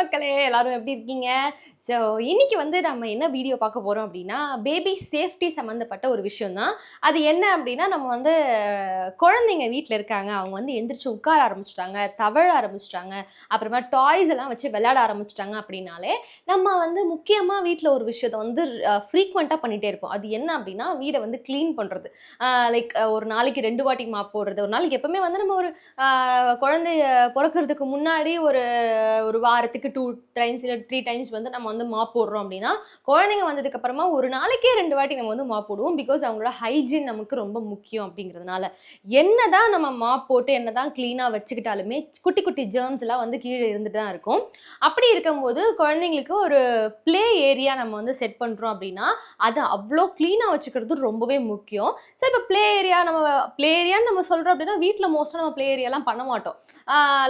மக்களே எல்லாரும் எப்படி இருக்கீங்க? ஸோ இன்னைக்கு வந்து நம்ம என்ன வீடியோ பார்க்க போகிறோம் அப்படின்னா பேபி சேஃப்டி சம்மந்தப்பட்ட ஒரு விஷயம் தான் அது என்ன அப்படின்னா நம்ம வந்து குழந்தைங்க வீட்டில் இருக்காங்க. அவங்க வந்து எந்திரிச்சு உட்கார ஆரம்பிச்சிட்டாங்க தவழ ஆரம்பிச்சிட்டாங்க. அப்புறமா டாய்ஸ் எல்லாம் வச்சு விளையாட ஆரம்பிச்சிட்டாங்க அப்படின்னாலே நம்ம வந்து முக்கியமாக வீட்டில் ஒரு விஷயத்தை வந்து ஃப்ரீக்வெண்ட்டாக பண்ணிகிட்டே இருப்போம். அது என்ன அப்படின்னா வீடை வந்து க்ளீன் பண்ணுறது லைக் ஒரு நாளைக்கு ரெண்டு வாட்டி மாப் போடுறது. ஒரு நாளைக்கு எப்போவுமே வந்து நம்ம ஒரு குழந்தைய பிறக்கிறதுக்கு முன்னாடி ஒரு ஒரு வாரத்துக்கு டூ டைம்ஸ் இல்லை த்ரீ டைம்ஸ் வந்து நம்ம வந்து மாப் போடுறோம் அப்படின்னா குழந்தைங்க வந்ததுக்கப்புறமா ஒரு நாளைக்கே ரெண்டு வாட்டி நம்ம வந்து மாப் போடுவோம் பிகாஸ் அவங்களோட ஹைஜீன் நமக்கு ரொம்ப முக்கியம் அப்படிங்கிறதுனால. என்ன தான் நம்ம மாப் போட்டு என்ன தான் க்ளீனாக வச்சுக்கிட்டாலுமே குட்டி குட்டி ஜேர்ம்ஸ் எல்லாம் வந்து கீழே இருந்துட்டு தான் இருக்கும். அப்படி இருக்கும்போது குழந்தைங்களுக்கு ஒரு ப்ளே ஏரியா நம்ம வந்து செட் பண்ணுறோம் அப்படின்னா அதை அவ்வளோ க்ளீனாக வச்சுக்கிறது ரொம்பவே முக்கியம். ஸோ இப்போ ப்ளே ஏரியா நம்ம ப்ளே ஏரியான்னு நம்ம சொல்கிறோம் அப்படின்னா வீட்டில் மோஸ்ட்டாக நம்ம ப்ளே ஏரியாலாம் பண்ண மாட்டோம்.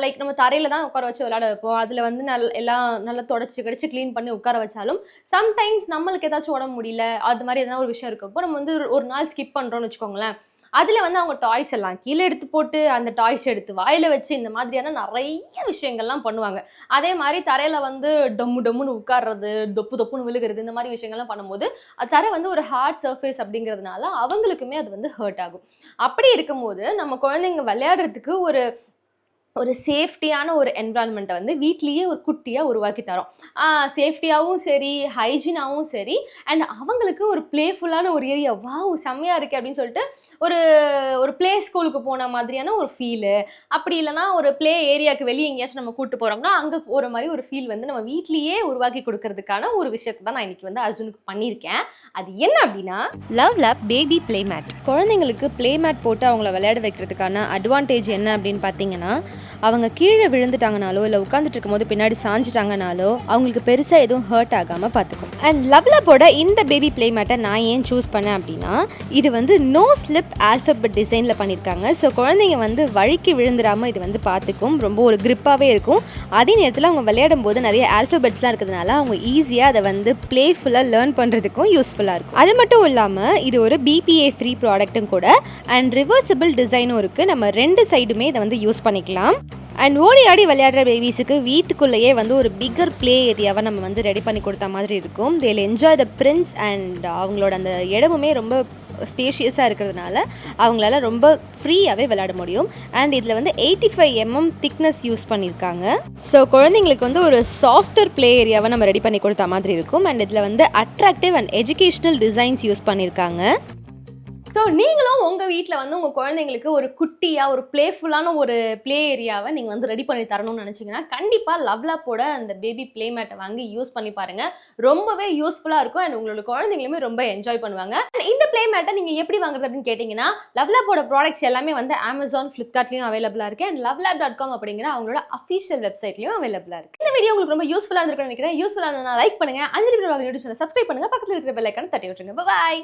லைக் நம்ம தரையில் தான் உட்கார வச்சு விளையாட வைப்போம். அதில் வந்து நல்ல எல்லாம் நல்லா தொடச்சி கடிச்சு க்ளீன் பண்ணி உட்கார வச்சாலும் சம்டைம்ஸ் நம்மளுக்கு ஏதாச்சும் உடம்பு முடியல அது மாதிரி எதனா ஒரு விஷயம் இருக்கப்போ நம்ம வந்து ஒரு- ஒரு நாள் ஸ்கிப் பண்ணுறோம்னு வச்சுக்கோங்களேன். அதில் வந்து அவங்க டாய்ஸ் எல்லாம் கீழே எடுத்து போட்டு அந்த டாய்ஸ் எடுத்து வாயில் வச்சு இந்த மாதிரியான நிறைய விஷயங்கள்லாம் பண்ணுவாங்க. அதே மாதிரி தரையில் வந்து டொம்மு டொம்முன்னு உட்கார்றது தொப்பு தொப்புன்னு விழுகிறது இந்த மாதிரி விஷயங்கள்லாம் பண்ணும்போது தரை வந்து ஒரு ஹார்ட் சர்ஃபேஸ் அப்படிங்கிறதுனால அவங்களுக்குமே அது வந்து ஹர்ட் ஆகும். அப்படி இருக்கும்போது நம்ம குழந்தைங்க விளையாடுறதுக்கு ஒரு ஒரு சேஃப்டியான ஒரு என்விரான்மெண்ட்டை வந்து வீட்லேயே ஒரு குட்டியாக உருவாக்கி தரோம். சேஃப்டியாகவும் சரி ஹைஜீனாகவும் சரி அண்ட் அவங்களுக்கு ஒரு ப்ளேஃபுல்லான ஒரு ஏரியா வா செம்மையாக இருக்குது அப்படின்னு சொல்லிட்டு ஒரு ஒரு ப்ளே ஸ்கூலுக்கு போன மாதிரியான ஒரு ஃபீலு அப்படி இல்லைனா ஒரு ப்ளே ஏரியாவுக்கு வெளியே எங்கேயாச்சும் நம்ம கூப்பிட்டு போகிறோம்னா அங்கே போகிற மாதிரி ஒரு ஃபீல் வந்து நம்ம வீட்லேயே உருவாக்கி கொடுக்கறதுக்கான ஒரு விஷயத்தை தான் நான் இன்றைக்கி வந்து அர்ஜுனுக்கு பண்ணியிருக்கேன். அது என்ன அப்படின்னா லவ் லேப் பேபி ப்ளேமேட் குழந்தைங்களுக்கு ப்ளே மேட் போட்டு அவங்கள விளையாட வைக்கிறதுக்கான அட்வான்டேஜ் என்ன அப்படின்னு பார்த்தீங்கன்னா அவங்க கீழே விழுந்துட்டாங்கனாலோ இல்லை உட்காந்துட்டு இருக்கும்போது பின்னாடி சாஞ்சிட்டாங்கனாலோ அவங்களுக்கு பெருசாக எதுவும் ஹர்ட் ஆகாமல் பார்த்துக்கும். அண்ட் லவ்லப்போட இந்த பேபி ப்ளே மேட்டை நான் ஏன் சூஸ் பண்ணேன் அப்படின்னா இது வந்து நோ ஸ்லிப் ஆல்ஃபபெட் டிசைனில் பண்ணியிருக்காங்க ஸோ குழந்தைங்க வந்து வழுக்கி விழுந்துடாமல் இது வந்து பார்த்துக்கும். ரொம்ப ஒரு கிரிப்பாகவே இருக்கும். அதே நேரத்தில் அவங்க விளையாடும் போது நிறைய ஆல்ஃபபெட்ஸ்லாம் இருக்கிறதுனால அவங்க ஈஸியாக அதை வந்து ப்ளேஃபுல்லாக லேர்ன் பண்ணுறதுக்கும் யூஸ்ஃபுல்லாக இருக்கும். அது மட்டும் இல்லாமல் இது ஒரு பிபிஏ ஃப்ரீ ப்ராடக்ட்டும் கூட. அண்ட் ரிவர்சிபிள் டிசைனும் இருக்குது நம்ம ரெண்டு சைடுமே இதை வந்து யூஸ் பண்ணிக்கலாம். அண்ட் ஓடி ஆடி விளையாடுற பேபிஸுக்கு வீட்டுக்குள்ளேயே வந்து ஒரு பிக்கர் ப்ளே ஏரியாவை நம்ம வந்து ரெடி பண்ணி கொடுத்த மாதிரி இருக்கும். தேல் என்ஜாய் த பிரின்ஸ் அண்ட் அவங்களோட அந்த இடமுமே ரொம்ப ஸ்பேஷியஸாக இருக்கிறதுனால அவங்களால ரொம்ப ஃப்ரீயாகவே விளையாட முடியும். அண்ட் இதில் வந்து eighty five MM thickness use பண்ணியிருக்காங்க. ஸோ குழந்தைங்களுக்கு வந்து ஒரு சாஃப்ட்வேர் ப்ளே ஏரியாவை நம்ம ரெடி பண்ணி கொடுத்த மாதிரி இருக்கும். அண்ட் இதில் வந்து attractive and educational designs use பண்ணியிருக்காங்க. ஸோ நீங்களும் உங்கள் வீட்டில் வந்து உங்கள் குழந்தைங்களுக்கு ஒரு குட்டியாக ஒரு ப்ளேஃபுல்லான ஒரு ப்ளே ஏரியாவை நீங்கள் வந்து ரெடி பண்ணி தரணும்னு நினச்சிங்கன்னா கண்டிப்பாக லவ்லாப்போட அந்த பேபி ப்ளே மேட்டை வாங்கி யூஸ் பண்ணி பாருங்கள் ரொம்பவே யூஸ்ஃபுல்லாக இருக்கும் அண்ட் உங்களோட குழந்தைங்களுமே ரொம்ப என்ஜாய் பண்ணுவாங்க. இந்த ப்ளே மேட்டை நீங்கள் எப்படி வாங்குறது அப்படின்னு கேட்டிங்கன்னா லவ்லாப்போட ப்ராடக்ட்ஸ் எல்லாமே வந்து அமேசான் ஃப்ளிப்கார்ட்லேயும் அவைலபிளாக இருக்குது அண்ட் லவ்லாப் டாட் காம் அப்படிங்கிற அவங்களோட அஃபிஷியல் வெப்சைட்லையும் அவைலபிளாக இருக்குது இந்த வீடியோ உங்களுக்கு ரொம்ப யூஸ்ஃபுல்லாக இருந்திருக்குன்னு நினைக்கிறேன். யூஸ்ஃபுல்லாக இருந்தால் லைக் பண்ணுங்கள் அஞ்சலி யூடியூப் சேனல் சப்ஸ்கிரைப் பண்ணுங்கள் பக்கத்தில் இருக்கிற பெல் ஐக்கான தட்டி விட்டுருங்க. பாய்